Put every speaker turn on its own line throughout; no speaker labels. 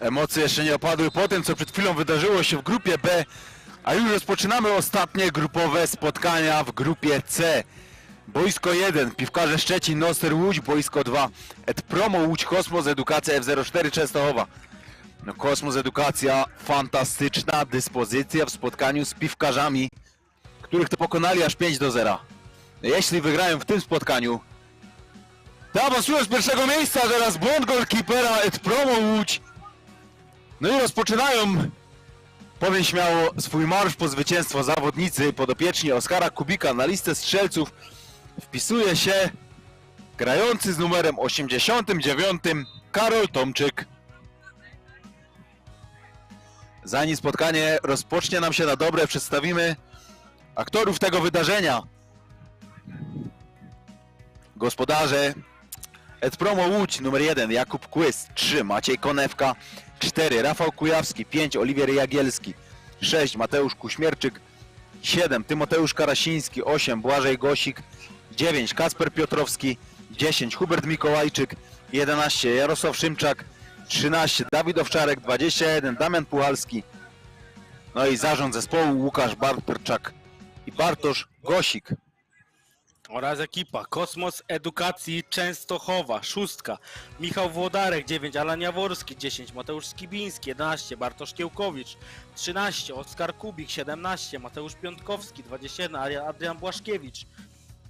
Emocje jeszcze nie opadły po tym, co przed chwilą wydarzyło się w grupie B, a już rozpoczynamy ostatnie grupowe spotkania w grupie C. Boisko 1, Piwkarze Szczecin, Noster Łódź, Boisko 2, Et Promo Łódź, Kosmos Edukacja F04 Częstochowa. No Kosmos Edukacja, fantastyczna dyspozycja w spotkaniu z Piwkarzami, których to pokonali aż 5 do 0. Jeśli wygrają w tym spotkaniu, to awansują z pierwszego miejsca, teraz błąd golkipera Et Promo Łódź. No i rozpoczynają, powiem śmiało, swój marsz po zwycięstwo zawodnicy podopieczni Oskara Kubika na listę strzelców. Wpisuje się grający z numerem 89 Karol Tomczyk. Zanim spotkanie rozpocznie nam się na dobre, przedstawimy aktorów tego wydarzenia. Gospodarze Et Promo Łódź numer 1 Jakub Kłys, 3 Maciej Konewka, 4 Rafał Kujawski, 5 Oliwier Jagielski, 6 Mateusz Kuśmierczyk, 7 Tymoteusz Karasiński, 8 Błażej Gosik, 9 Kasper Piotrowski, 10 Hubert Mikołajczyk, 11 Jarosław Szymczak, 13 Dawid Owczarek, 21 Damian Puchalski, no i zarząd zespołu Łukasz Bartczak i Bartosz Gosik.
Oraz ekipa Kosmos Edukacji Częstochowa, szóstka, Michał Włodarek, 9, Alan Jaworski, 10, Mateusz Skibiński, 11, Bartosz Kiełkowicz, 13, Oskar Kubik, 17, Mateusz Piątkowski, 21, Ari- Adrian Błaszkiewicz,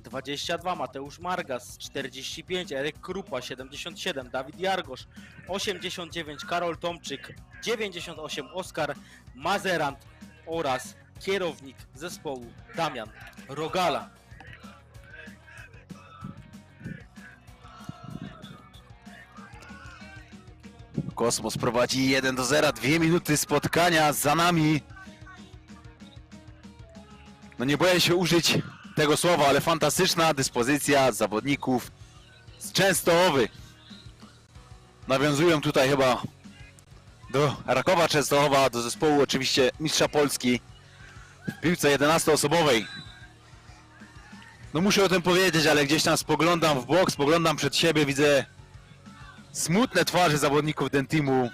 22, Mateusz Margas, 45, Eryk Krupa, 77, Dawid Jargosz, 89, Karol Tomczyk, 98, Oskar Mazerant oraz kierownik zespołu Damian Rogala.
Kosmos prowadzi 1 do 0, dwie minuty spotkania za nami. No nie boję się użyć tego słowa, ale fantastyczna dyspozycja zawodników z Częstochowy. Nawiązują tutaj chyba do Rakowa Częstochowa, do zespołu oczywiście Mistrza Polski w piłce 11-osobowej. No muszę o tym powiedzieć, ale gdzieś tam spoglądam w bok, spoglądam przed siebie, widzę smutne twarze zawodników Dentimu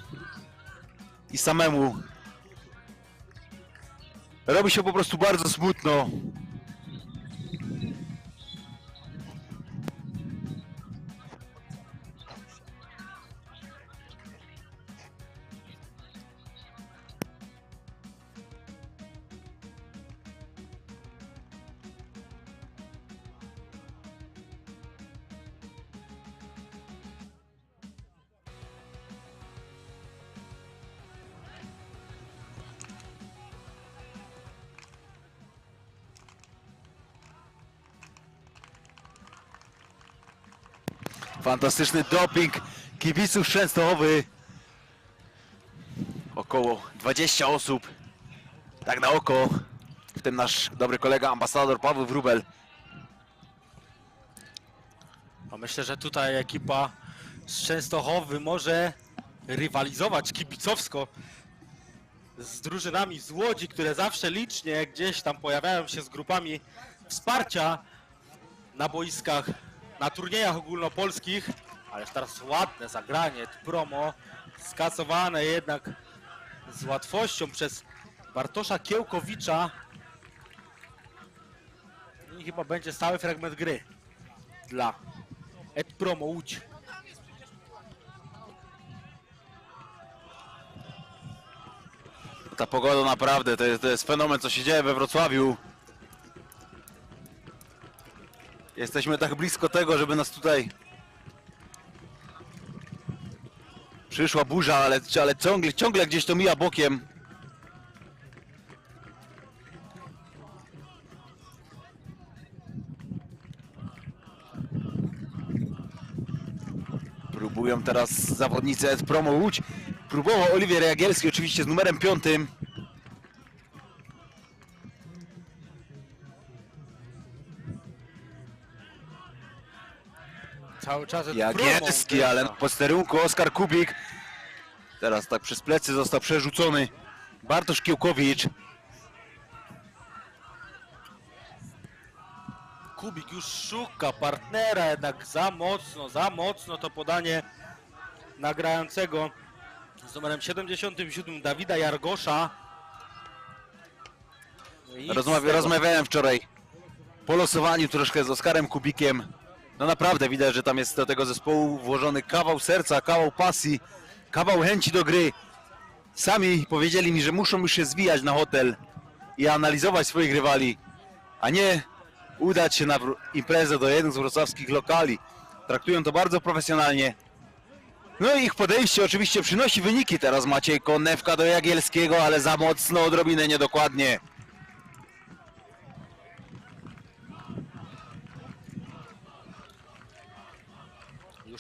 i samemu robi się po prostu bardzo smutno. Fantastyczny doping kibiców Częstochowy. Około 20 osób. Tak na oko. W tym nasz dobry kolega ambasador Paweł Wrubel.
No myślę, że tutaj ekipa z Częstochowy może rywalizować kibicowsko z drużynami z Łodzi, które zawsze licznie gdzieś tam pojawiają się z grupami wsparcia na boiskach, na turniejach ogólnopolskich. Ale teraz ładne zagranie, promo skasowane jednak z łatwością przez Bartosza Kiełkowicza. I chyba będzie stały fragment gry dla Et Promo Łódź.
Ta pogoda naprawdę to jest, to jest fenomen, co się dzieje we Wrocławiu. Jesteśmy tak blisko tego, żeby nas tutaj przyszła burza, ale, ale ciągle, ciągle gdzieś to mija bokiem. Próbują teraz zawodnicy Ed Promo Łódź. Próbował Oliwier Jagielski oczywiście z numerem piątym.
Cały czas
Jagielski, ale na posterunku Oskar Kubik. Teraz tak przez plecy został przerzucony Bartosz Kiełkowicz.
Kubik już szuka partnera, jednak za mocno, za mocno to podanie nagrającego z numerem 77 Dawida Jargosza. No
Rozmawia, rozmawiałem wczoraj po losowaniu troszkę z Oskarem Kubikiem. No naprawdę widać, że tam jest do tego zespołu włożony kawał serca, kawał pasji, kawał chęci do gry. Sami powiedzieli mi, że muszą już się zwijać na hotel i analizować swoich rywali, a nie udać się na imprezę do jednych z wrocławskich lokali. Traktują to bardzo profesjonalnie. No i ich podejście oczywiście przynosi wyniki. Teraz Maciej Konewka do Jagielskiego, ale za mocno, odrobinę niedokładnie.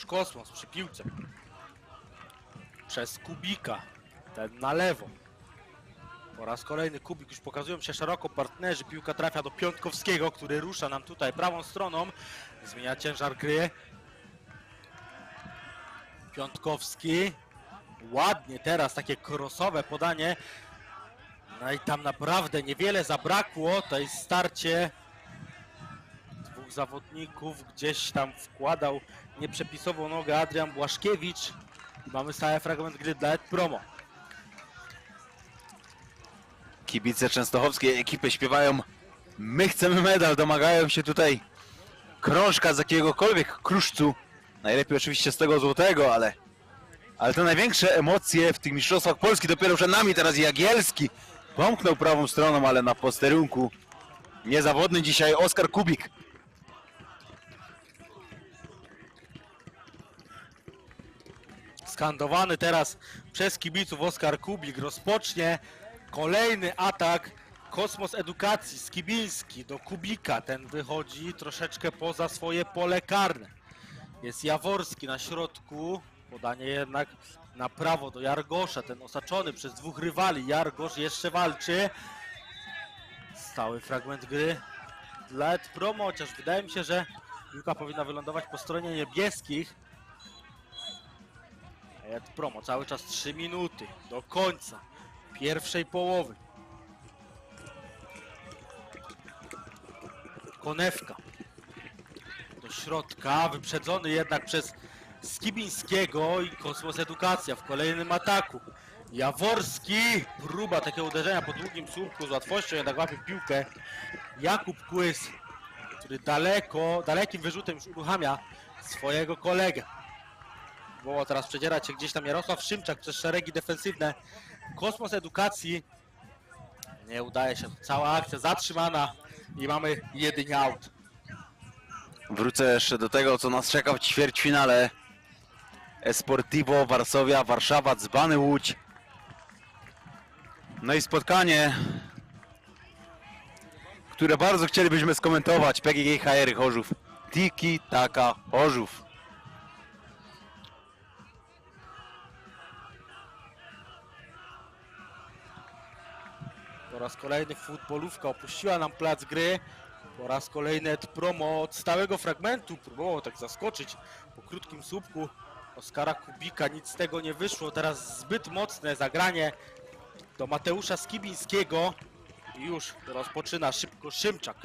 Już kosmos przy piłce. Przez Kubika. Ten na lewo. Po raz kolejny Kubik już pokazują się szeroko partnerzy. Piłka trafia do Piątkowskiego, który rusza nam tutaj prawą stroną. Zmienia ciężar gry. Piątkowski. Ładnie teraz takie krosowe podanie. No i tam naprawdę niewiele zabrakło. To jest starcie dwóch zawodników. Gdzieś tam wkładał nieprzepisową nogę Adrian Błaszkiewicz. Mamy stały fragment gry dla Ed Promo.
Kibice częstochowskiej ekipy śpiewają My chcemy medal, domagają się tutaj krążka z jakiegokolwiek kruszcu. Najlepiej oczywiście z tego złotego, ale ale te największe emocje w tych mistrzostwach Polski dopiero przed nami. Teraz Jagielski pomknął prawą stroną, ale na posterunku niezawodny dzisiaj Oskar Kubik.
Skandowany teraz przez kibiców Oskar Kubik rozpocznie kolejny atak Kosmos Edukacji Skibiński do Kubika. Ten wychodzi troszeczkę poza swoje pole karne. Jest Jaworski na środku. Podanie jednak na prawo do Jargosza. Ten osaczony przez dwóch rywali. Jargosz jeszcze walczy. Stały fragment gry dla Ed Promo, chociaż wydaje mi się, że piłka powinna wylądować po stronie niebieskich. Promo, cały czas 3 minuty do końca pierwszej połowy. Konewka do środka, wyprzedzony jednak przez Skibińskiego i Kosmos Edukacja w kolejnym ataku. Jaworski, próba takiego uderzenia po długim słupku z łatwością, jednak łapie piłkę. Jakub Kłys, który daleko, dalekim wyrzutem już uruchamia swojego kolegę. Było teraz przedzierać się gdzieś tam Jarosław Szymczak przez szeregi defensywne. Kosmos Edukacji. Nie udaje się. Cała akcja zatrzymana i mamy jedynie out.
Wrócę jeszcze do tego, co nas czeka w ćwierćfinale. Esportivo, Varsovia, Warszawa, Dzbany Łódź. No i spotkanie, które bardzo chcielibyśmy skomentować. PGG HR Chorzów. Tiki Taka Chorzów.
Raz kolejny futbolówka opuściła nam plac gry. Po raz kolejny Promo od stałego fragmentu próbował tak zaskoczyć po krótkim słupku Oskara Kubika. Nic z tego nie wyszło. Teraz zbyt mocne zagranie do Mateusza Skibińskiego. I już rozpoczyna szybko Szymczak.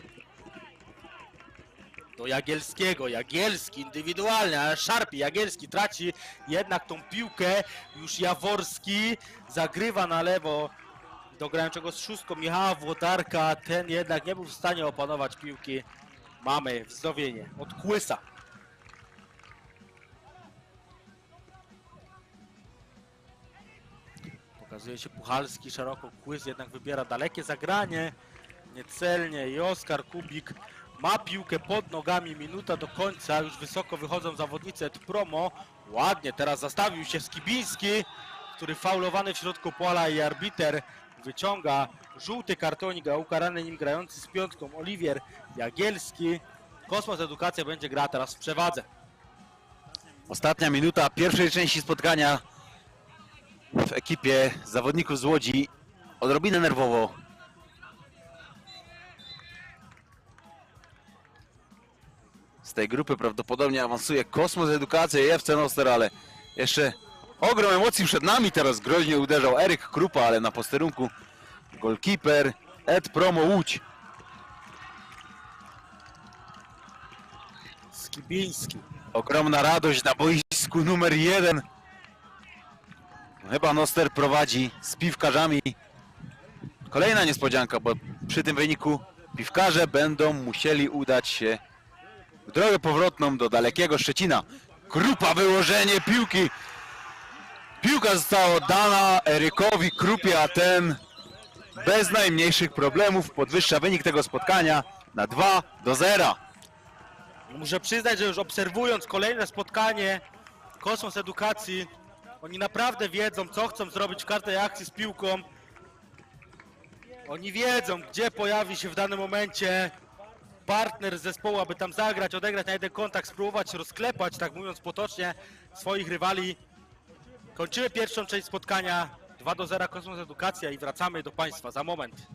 Do Jagielskiego. Jagielski indywidualnie, ale szarpie. Jagielski traci jednak tą piłkę. Już Jaworski zagrywa na lewo do grającego z szóstką Michała Włodarka. Ten jednak nie był w stanie opanować piłki. Mamy wznowienie od Kłysa. Pokazuje się Puchalski szeroko. Kłys jednak wybiera dalekie zagranie. Niecelnie i Oskar Kubik ma piłkę pod nogami. Minuta do końca. Już wysoko wychodzą zawodnicy Ed Promo. Ładnie teraz zastawił się Skibiński, który faulowany w środku pola i arbiter wyciąga żółty kartonik, a ukarany nim grający z piątką Oliwier Jagielski. Kosmos Edukacja będzie grała teraz w przewadze.
Ostatnia minuta pierwszej części spotkania w ekipie zawodników z Łodzi. Odrobinę nerwowo. Z tej grupy prawdopodobnie awansuje Kosmos Edukacja i FC Noster, ale jeszcze ogrom emocji przed nami. Teraz groźnie uderzał Eryk Krupa, ale na posterunku golkiper Ed Promo Łódź.
Skibiński.
Ogromna radość na boisku numer jeden. Chyba Noster prowadzi z piwkarzami. Kolejna niespodzianka, bo przy tym wyniku piwkarze będą musieli udać się w drogę powrotną do dalekiego Szczecina. Krupa wyłożenie piłki. Piłka została oddana Erykowi Krupie, a ten bez najmniejszych problemów podwyższa wynik tego spotkania na 2 do 0.
Muszę przyznać, że już obserwując kolejne spotkanie Kosmos Edukacji, oni naprawdę wiedzą, co chcą zrobić w każdej akcji z piłką. Oni wiedzą, gdzie pojawi się w danym momencie partner zespołu, aby tam zagrać, odegrać na jeden kontakt, spróbować rozklepać, tak mówiąc potocznie, swoich rywali. Kończymy pierwszą część spotkania 2 do 0 Kosmos Edukacja i wracamy do Państwa za moment.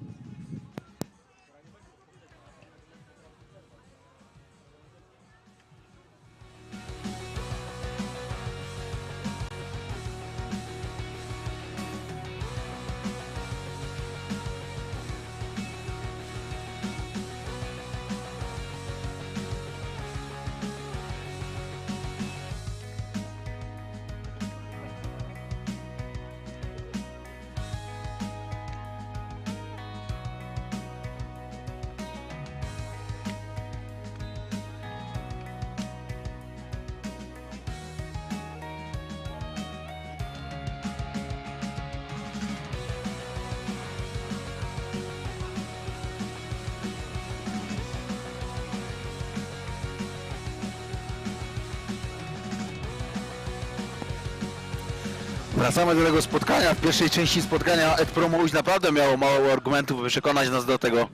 Wracamy do tego spotkania. W pierwszej części spotkania Ed Promo naprawdę miało mało argumentów, by przekonać nas do tego,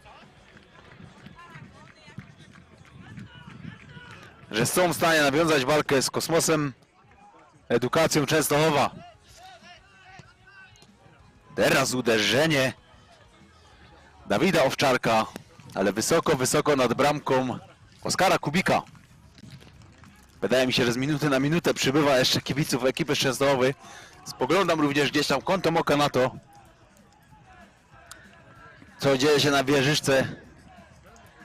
że są w stanie nawiązać walkę z kosmosem, edukacją Częstochowa. Teraz uderzenie Dawida Owczarka, ale wysoko, wysoko nad bramką Oskara Kubika. Wydaje mi się, że z minuty na minutę przybywa jeszcze kibiców ekipy Częstochowy. Spoglądam również gdzieś tam kątem oka na to, co dzieje się na wieżyczce.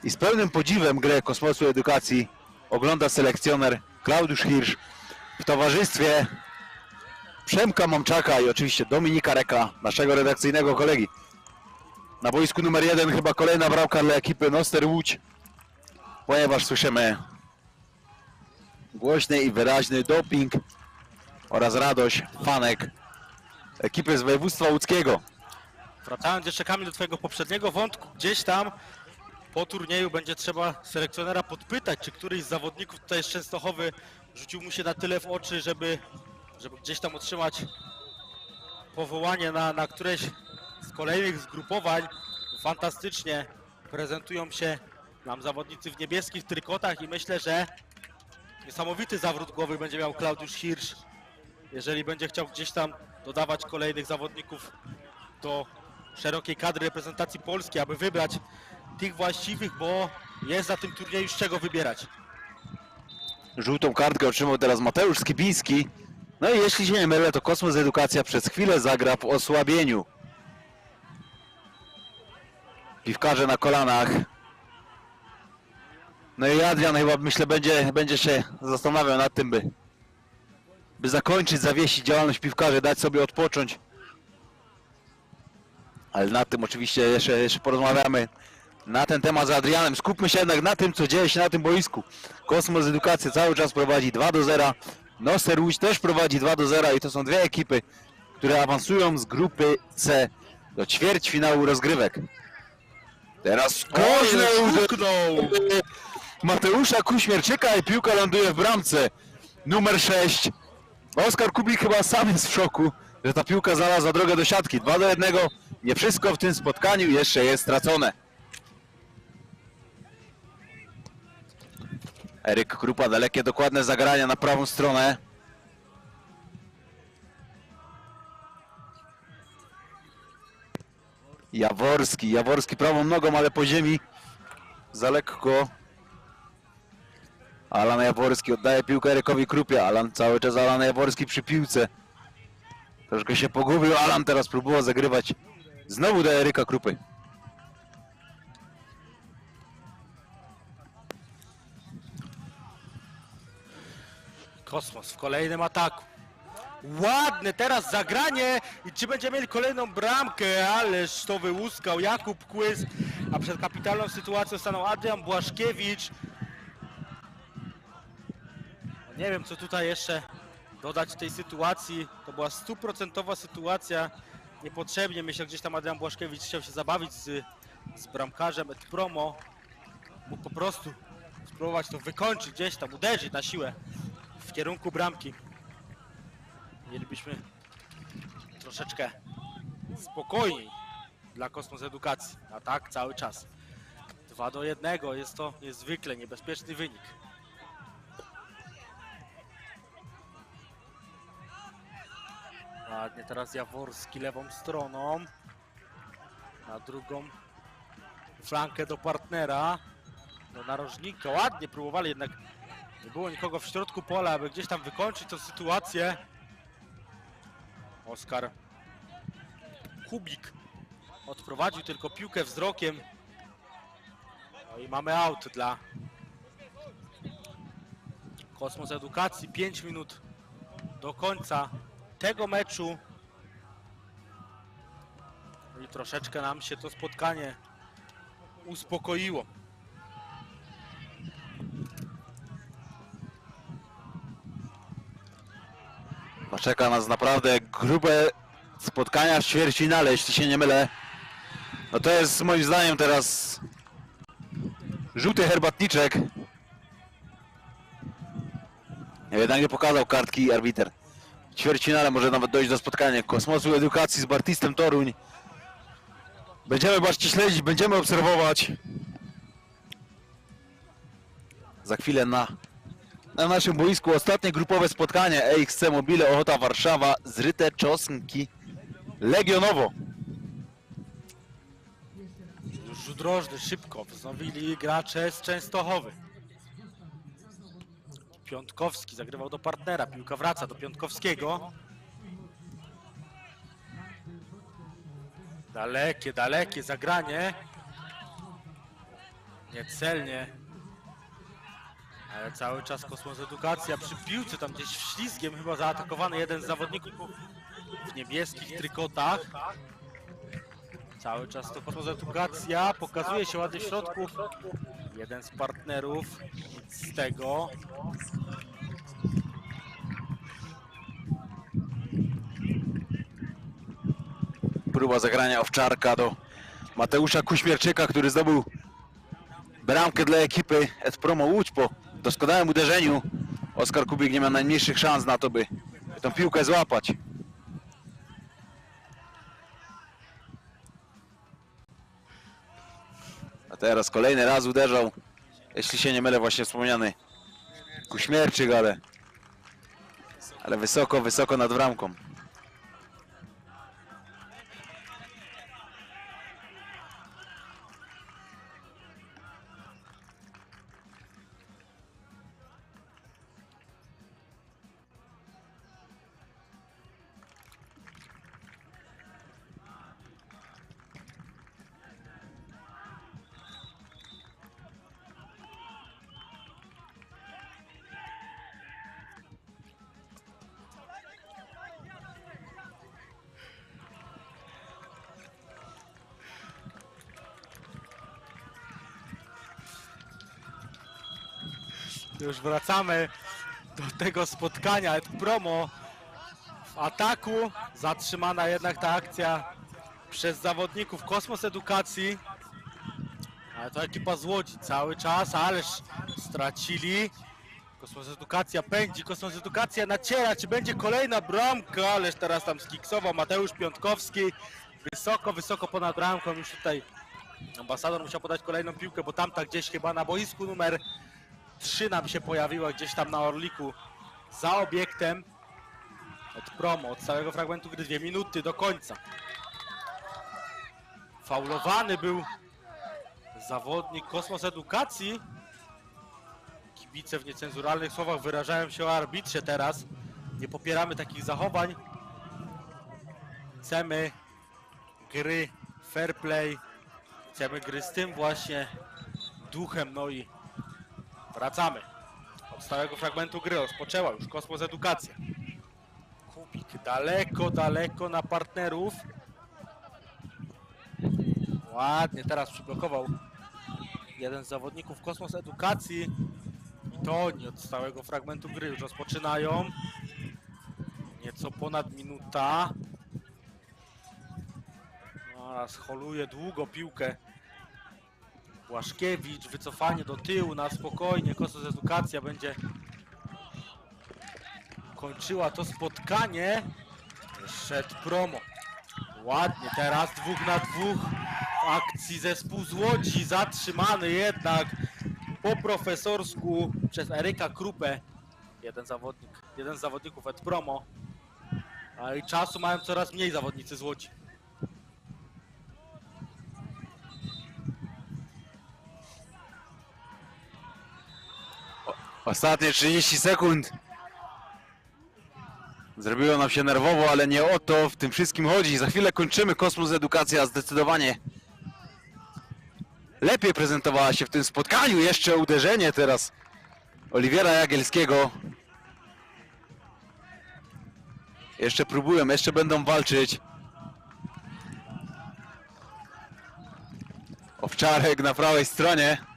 I z pełnym podziwem grę Kosmosu Edukacji ogląda selekcjoner Klaudiusz Hirsch w towarzystwie Przemka Momczaka i oczywiście Dominika Reka, naszego redakcyjnego kolegi. Na boisku numer jeden chyba kolejna bramka dla ekipy Noster Łódź, ponieważ słyszymy głośny i wyraźny doping oraz radość fanek ekipy z województwa łódzkiego.
Wracając jeszcze Kamil do twojego poprzedniego wątku, gdzieś tam po turnieju będzie trzeba selekcjonera podpytać, czy któryś z zawodników tutaj z Częstochowy rzucił mu się na tyle w oczy, żeby, żeby gdzieś tam otrzymać powołanie na, na któreś z kolejnych zgrupowań. Fantastycznie prezentują się nam zawodnicy w niebieskich trykotach i myślę, że niesamowity zawrót głowy będzie miał Klaudiusz Hirsch, jeżeli będzie chciał gdzieś tam dodawać kolejnych zawodników do szerokiej kadry reprezentacji Polski, aby wybrać tych właściwych, bo jest za tym turnieju z czego wybierać.
Żółtą kartkę otrzymał teraz Mateusz Skibiński. No i jeśli się nie mylę, to Kosmos Edukacja przez chwilę zagra w osłabieniu. Piwkarze na kolanach. No i Adrian chyba myślę będzie, będzie się zastanawiał nad tym, by, by zakończyć, zawiesić działalność piwkarzy, dać sobie odpocząć. Ale nad tym oczywiście jeszcze, jeszcze porozmawiamy na ten temat z Adrianem. Skupmy się jednak na tym, co dzieje się na tym boisku. Kosmos Edukacja cały czas prowadzi 2 do 0. Noster Łódź też prowadzi 2 do 0 i to są dwie ekipy, które awansują z grupy C do ćwierćfinału rozgrywek. Teraz groźne uderzenie Mateusza Kuśmierczyka i piłka ląduje w bramce. Numer 6. Oskar Kubik chyba sam jest w szoku, że ta piłka znalazła drogę do siatki. 2 do 1. Nie wszystko w tym spotkaniu jeszcze jest stracone. Eryk Krupa, dalekie, dokładne zagrania na prawą stronę. Jaworski, Jaworski prawą nogą, ale po ziemi za lekko. Alan Jaworski oddaje piłkę Erykowi Krupie. Alan cały czas Alan Jaworski przy piłce. Troszkę się pogubił. Alan teraz próbował zagrywać znowu do Eryka Krupy.
Kosmos w kolejnym ataku. Ładne teraz zagranie i czy będziemy mieli kolejną bramkę, ależ to wyłuskał Jakub Kłys, a przed kapitalną sytuacją stanął Adrian Błaszkiewicz. Nie wiem co tutaj jeszcze dodać w tej sytuacji, to była stuprocentowa sytuacja, niepotrzebnie myślę gdzieś tam Adrian Błaszkiewicz chciał się zabawić z, z bramkarzem et promo, mógł po prostu spróbować to wykończyć gdzieś tam, uderzyć na siłę w kierunku bramki. Mielibyśmy troszeczkę spokojniej dla Kosmos Edukacji, a tak cały czas. 2 do 1 jest to niezwykle niebezpieczny wynik. Ładnie teraz Jaworski lewą stroną. Na drugą flankę do partnera. Do narożnika. Ładnie próbowali jednak. Nie było nikogo w środku pola, aby gdzieś tam wykończyć tę sytuację. Oskar Kubik odprowadził tylko piłkę wzrokiem. No i mamy aut dla Kosmos Edukacji. 5 minut do końca tego meczu. No I troszeczkę nam się to spotkanie uspokoiło.
Czeka nas naprawdę grube spotkania w ćwierćfinale, jeśli się nie mylę. No to jest moim zdaniem teraz żółty herbatniczek. Jednak nie pokazał kartki arbiter. Ćwierćfinale może nawet dojść do spotkania Kosmosu Edukacji z Bartistem Toruń. Będziemy bacznie śledzić, będziemy obserwować. Za chwilę na na naszym boisku ostatnie grupowe spotkanie EXC Mobile Ochota Warszawa zryte czosnki Legionowo.
Już rzut rożny szybko wznowili gracze z Częstochowy. Piątkowski zagrywał do partnera, piłka wraca do Piątkowskiego. Dalekie, dalekie zagranie. Niecelnie. Ale cały czas Kosmos Edukacja przy piłce, tam gdzieś ślizgiem chyba zaatakowany jeden z zawodników w niebieskich trykotach. Cały czas to Kosmos Edukacja, pokazuje się ładnie w środku. Jeden z partnerów, z tego.
Próba zagrania owczarka do Mateusza Kuśmierczyka, który zdobył bramkę dla ekipy Ed Promo Łódź po doskonałym uderzeniu. Oskar Kubik nie ma najmniejszych szans na to, by tą piłkę złapać. Teraz kolejny raz uderzał, jeśli się nie mylę, właśnie wspomniany Kuśmierczyk, ale, ale wysoko, wysoko nad bramką.
Już wracamy do tego spotkania. Ed Promo w ataku. Zatrzymana jednak ta akcja przez zawodników Kosmos Edukacji. Ale to ekipa z Łodzi cały czas, ależ stracili. Kosmos Edukacja pędzi, Kosmos Edukacja naciera, czy będzie kolejna bramka, ależ teraz tam skiksował Mateusz Piątkowski. Wysoko, wysoko ponad bramką, już tutaj ambasador musiał podać kolejną piłkę, bo tamta gdzieś chyba na boisku numer 3 nam się pojawiła gdzieś tam na Orliku za obiektem od promo, od całego fragmentu gry, dwie minuty do końca. Faulowany był zawodnik Kosmos Edukacji. Kibice w niecenzuralnych słowach wyrażają się o arbitrze teraz. Nie popieramy takich zachowań. Chcemy gry fair play. Chcemy gry z tym właśnie duchem, no i Wracamy. Od stałego fragmentu gry rozpoczęła już Kosmos Edukacja. Kubik daleko, daleko na partnerów. Ładnie, teraz przyblokował jeden z zawodników Kosmos Edukacji. To nie od stałego fragmentu gry już rozpoczynają. Nieco ponad minuta. Oraz holuje długo piłkę. Błaszkiewicz, wycofanie do tyłu na spokojnie. Kosmos Edukacja będzie kończyła to spotkanie. Szedł promo. Ładnie teraz dwóch na dwóch w akcji zespół z Łodzi. Zatrzymany jednak po profesorsku przez Eryka Krupę. Jeden zawodnik, jeden z zawodników Ed Promo. A i czasu mają coraz mniej zawodnicy z Łodzi.
Ostatnie 30 sekund. Zrobiło nam się nerwowo, ale nie o to w tym wszystkim chodzi. Za chwilę kończymy Kosmos Edukacja zdecydowanie lepiej prezentowała się w tym spotkaniu. Jeszcze uderzenie teraz Oliwiera Jagielskiego. Jeszcze próbują, jeszcze będą walczyć. Owczarek na prawej stronie.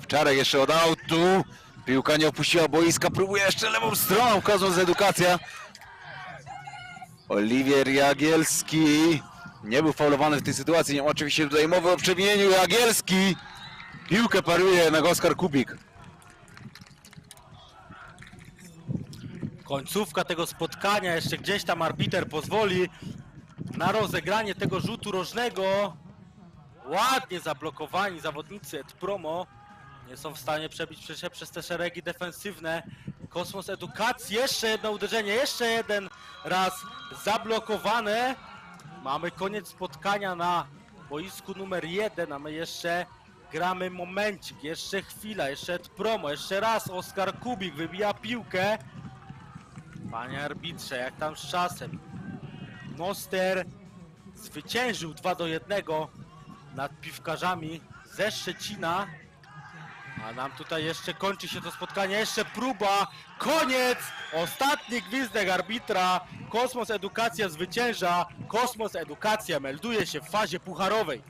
Owczarek jeszcze od autu. Piłka nie opuściła boiska. Próbuje jeszcze lewą stroną. Kozmos Edukacja. Oliwier Jagielski. Nie był faulowany w tej sytuacji. Nie ma oczywiście tutaj mowy o przewinieniu. Jagielski. Piłkę paruje na Oskar Kubik.
Końcówka tego spotkania, jeszcze gdzieś tam arbiter pozwoli na rozegranie tego rzutu rożnego. Ładnie zablokowani zawodnicy Ed Promo nie są w stanie przebić się przez te szeregi defensywne. Kosmos Edukacji, jeszcze jedno uderzenie, jeszcze jeden raz zablokowane. Mamy koniec spotkania na boisku numer jeden, a my jeszcze gramy momencik, jeszcze chwila, jeszcze Promo, jeszcze raz Oskar Kubik wybija piłkę. Panie arbitrze, jak tam z czasem? Noster zwyciężył 2 do 1 nad piwkarzami ze Szczecina. A nam tutaj jeszcze kończy się to spotkanie, jeszcze próba, koniec! Ostatni gwizdek arbitra, Kosmos Edukacja zwycięża, Kosmos Edukacja melduje się w fazie pucharowej.